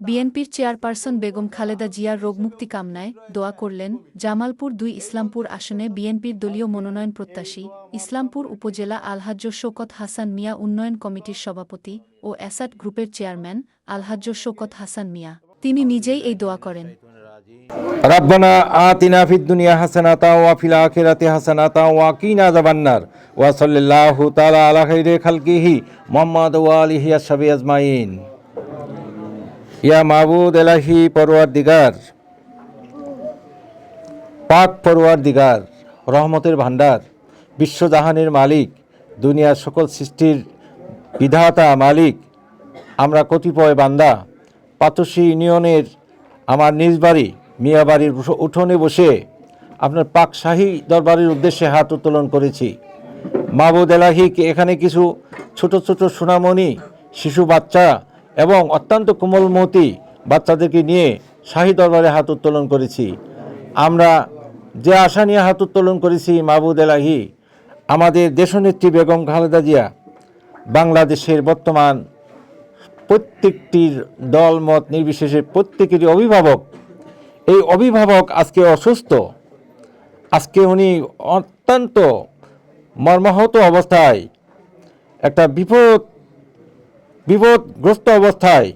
বিএনপির চেয়ারপারসন বেগম খালেদা জিয়ার রোগমুক্তি কামনায় দোয়া করলেন জামালপুর দুই ইসলামপুর আসনে বিএনপির দলীয় মনোনয়ন প্রত্যাশী ইসলামপুর উপজেলা আলহাজ্য শৌকত হাসান মিয়া উন্নয়ন কমিটির সভাপতি ও অ্যাসাট গ্রুপের চেয়ারম্যান আলহাজ্য শৌকত হাসান মিয়া তিনি নিজেই এই দোয়া করেন ربنا آتنا في الدنيا حسنة وفي الآخرة حسنة وقنا عذاب النار وصلى الله تعالى على خير خلقه محمد وآله الصحبه أجمعين ইয়া মাবুদ এলাহি পরওয়ার দিগার পাক পরওয়ার দিগার রহমতের ভান্ডার বিশ্বজাহানের মালিক, দুনিয়ার সকল সৃষ্টির বিধাতা মালিক, আমরা কতিপয় বান্দা পাতসী ইউনিয়নের আমার নিজ বাড়ি, মিয়া বাড়ির উঠোনে বসে আপনার পাক শাহী দরবারের উদ্দেশ্যে হাত উত্তোলন করেছি। মাহবুদ এলাহিকে এখানে কিছু ছোট ছোট সোনামণি, শিশু বাচ্চা এবং অত্যন্ত কোমলমতি বাচ্চাদেরকে নিয়ে শাহী দরবারে হাত উত্তোলন করেছি। আমরা যে আশা নিয়ে হাত উত্তোলন করেছি মাহবুদ এলাহি, আমাদের দেশনেত্রী বেগম খালেদা জিয়া, বাংলাদেশের বর্তমান প্রত্যেকটির দল, মত নির্বিশেষে প্রত্যেকেরই অভিভাবক। এই অভিভাবক আজকে অসুস্থ। আজকে উনি অত্যন্ত মর্মাহত অবস্থায় একটা বিপদ বিপদগ্রস্ত অবস্থায়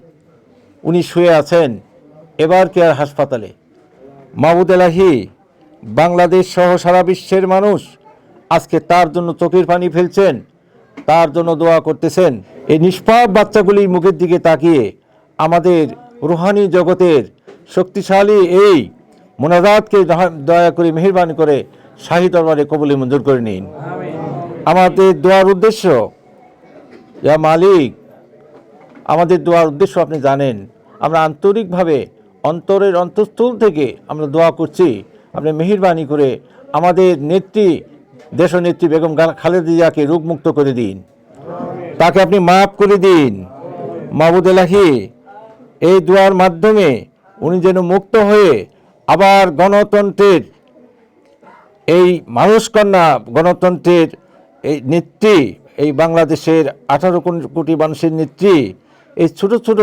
উনি শুয়ে আছেন এবার কেয়ার হাসপাতালে। মাহবুদ এলাহি বাংলাদেশ সহ সারা বিশ্বের মানুষ আজকে তার জন্য চোখের পানি ফেলছেন তার জন্য দোয়া করতেছেন। এই নিষ্পাপ বাচ্চাগুলির মুখের দিকে তাকিয়ে আমাদের রুহানি জগতের শক্তিশালী এই মোনাজাতকে দয়া- করে মেহরবানি করে শাহী দরবারে কবুলি মঞ্জুর করে নিন। আমাদের দোয়ার উদ্দেশ্য ইয়া মালিক আমাদের দোয়ার উদ্দেশ্য আপনি জানেন। আমরা আন্তরিকভাবে অন্তরের অন্তঃস্থল থেকে আমরা দোয়া করছি। আপনি মেহরবানি করে আমাদের নেত্রী, দেশনেত্রী বেগম গা- খালেদা জিয়াকে রোগমুক্ত করে দিন। তাকে আপনি মাফ করে দিন। মাহবুদ এলাহি, এই দোয়ার মাধ্যমে উনি যেন মুক্ত হয়ে আবার গণতন্ত্রের এই মানুষ কন্যা গণতন্ত্রের এই নেত্রী, এই বাংলাদেশের আঠারো কোটি মানুষের নেত্রী এই ছোট ছোট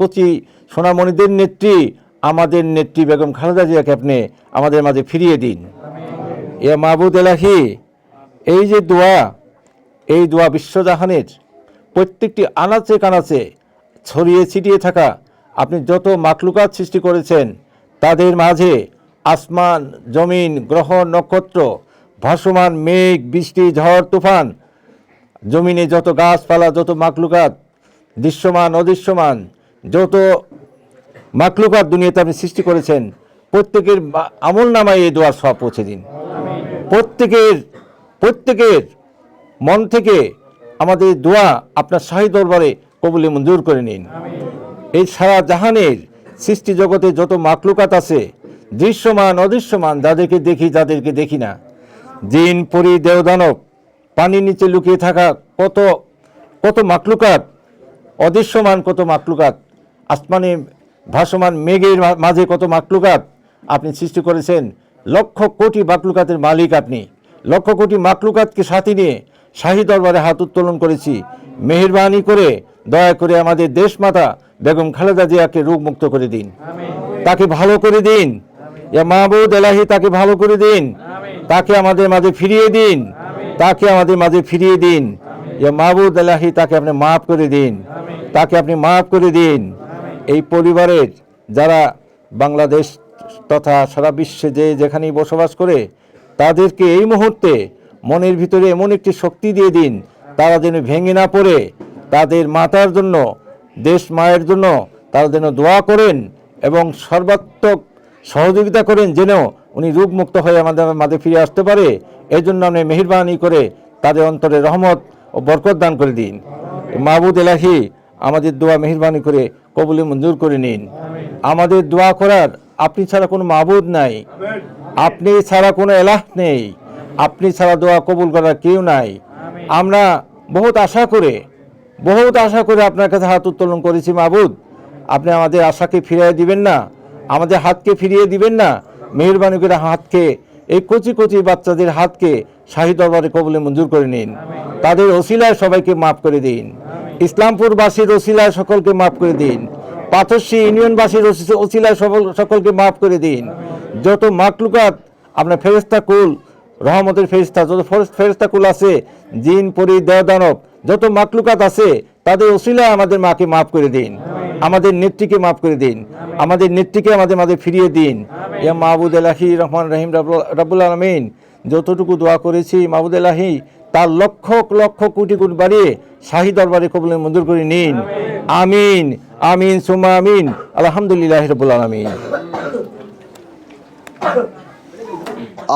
কচি সোনামণিদের নেত্রী, আমাদের নেত্রী বেগম খালেদা জিয়াকে আপনি আমাদের মাঝে ফিরিয়ে দিন। এ মাহবুদ এলাহি, এই যে দোয়া, এই দোয়া বিশ্বজাহানের প্রত্যেকটি আনাচে কানাচে ছড়িয়ে ছিটিয়ে থাকা, আপনি যত মাকলুকাত সৃষ্টি করেছেন, তাদের মাঝে আসমান, জমিন, গ্রহ, নক্ষত্র, ভাসমান মেঘ, বৃষ্টি, ঝড়, তুফান, জমিনে যত গাছপালা, যত মাকলুকাত দৃশ্যমান, অদৃশ্যমান, যত মাকলুকাত দুনিয়াতে আপনি সৃষ্টি করেছেন, প্রত্যেকের আমল নামায় এই দোয়ার সব পৌঁছে দিন। প্রত্যেকের প্রত্যেকের মন থেকে আমাদের দোয়া আপনার শাহী দরবারে কবুলে মঞ্জুর করে নিন। এই সারা জাহানের সৃষ্টি জগতে যত মাকলুকাত আছে, দৃশ্যমান, অদৃশ্যমান, যাদেরকে দেখি যাদেরকে দেখি না, জিন, পরি দেওদানব পানির নিচে লুকিয়ে থাকা কত কত মাকলুকাত অদৃশ্যমান কত মাকলুকাত, আসমানে ভাসমান মেঘের মাঝে কত মাকলুকাত আপনি সৃষ্টি করেছেন, লক্ষ কোটি মাকলুকাতের মালিক আপনি। লক্ষ কোটি মাকলুকাতকে সাথে নিয়ে শাহী দরবারে হাত উত্তোলন করেছি। মেহরবানি করে, দয়া করে আমাদের দেশমাতা বেগম খালেদা জিয়াকে রোগমুক্ত করে দিন। তাকে ভালো করে দিন। ইয়া মাহবুদ এলাহি তাকে ভালো করে দিন। তাকে আমাদের মাঝে ফিরিয়ে দিন। তাকে আমাদের মাঝে ফিরিয়ে দিন। ইয়া মাহবুদ এলাহি তাকে আপনি মাফ করে দিন। তাকে আপনি মাফ করে দিন। এই পরিবারের যারা বাংলাদেশ তথা সারা বিশ্বে যে যেখানেই বসবাস করে, তাদেরকে এই মুহূর্তে মনের ভিতরে এমন একটি শক্তি দিয়ে দিন, তারা যেন ভেঙে না পড়ে। তাদের মাতার জন্য, দেশ মায়ের জন্য তারা যেন দোয়া করেন এবং সর্বাত্মক সহযোগিতা করেন যেন উনি রোগমুক্ত হয়ে আমাদের মাঝে ফিরে আসতে পারে। এই জন্য আপনি মেহরবানি করে তাদের অন্তরে রহমত ও বরকত দান করে দিন। মাহবুদ এলাহি আমাদের দোয়া মেহরবানি করে কবুলে মঞ্জুর করে নিন। আমাদের দোয়া করার আপনি ছাড়া কোনো মাহবুদ নাই। আপনি ছাড়া কোনো এলাহ নেই। আপনি ছাড়া দোয়া কবুল করার কেউ নাই। আমরা বহুত আশা করে, বহুত আশা করে আপনার কাছে হাত উত্তোলন করেছি মাহবুদ আপনি আমাদের আশাকে ফিরিয়ে দিবেন না। আমাদের হাতকে ফিরিয়ে দিবেন না। মেহরবানি করে হাতকে, এই কচি কচি বাচ্চাদের হাতকে শাহী দরবারে কবলে মঞ্জুর করে নিন। তাদের ওসিলায় সবাইকে মাফ করে দিন। ইসলামপুরবাসীর ওসিলায় সকলকে মাফ করে দিন। পাথরশী ইউনিয়নবাসীর ওসি- ওসিলায় সকল সকলকে মাফ করে দিন। যত মাকলুকাত, আপনার ফেরেস্তা কুল, রহমতের ফেরিস্তা যত ফেরেস- ফেরেস্তা কুল আছে, জিন, পরি দেওদানব যত মাকলুকাত আছে, তাদের ওসিলায় আমাদের মাকে মাফ করে দিন। আমাদের নেত্রীকে মাফ করে দিন। আমাদের নেত্রীকে আমাদের মাঝে ফিরিয়ে দিন। ইয়া মাহবুদ এলাহি রহমান রহিম রাব্বুল আলমিন, যতটুকু দোয়া করেছি মাহবুদ এলাহি তার লক্ষ লক্ষ কোটি কোটি বাড়িয়ে শাহী দরবারে কবুল মঞ্জুর করে নিন। আমিন আমিন সুমা আমিন। আলহামদুলিল্লাহ রবুল আলমিন।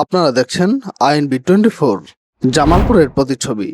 আপনারা দেখছেন আইন বি টোয়েন্টি ফোর, জামালপুরের প্রতিচ্ছবি।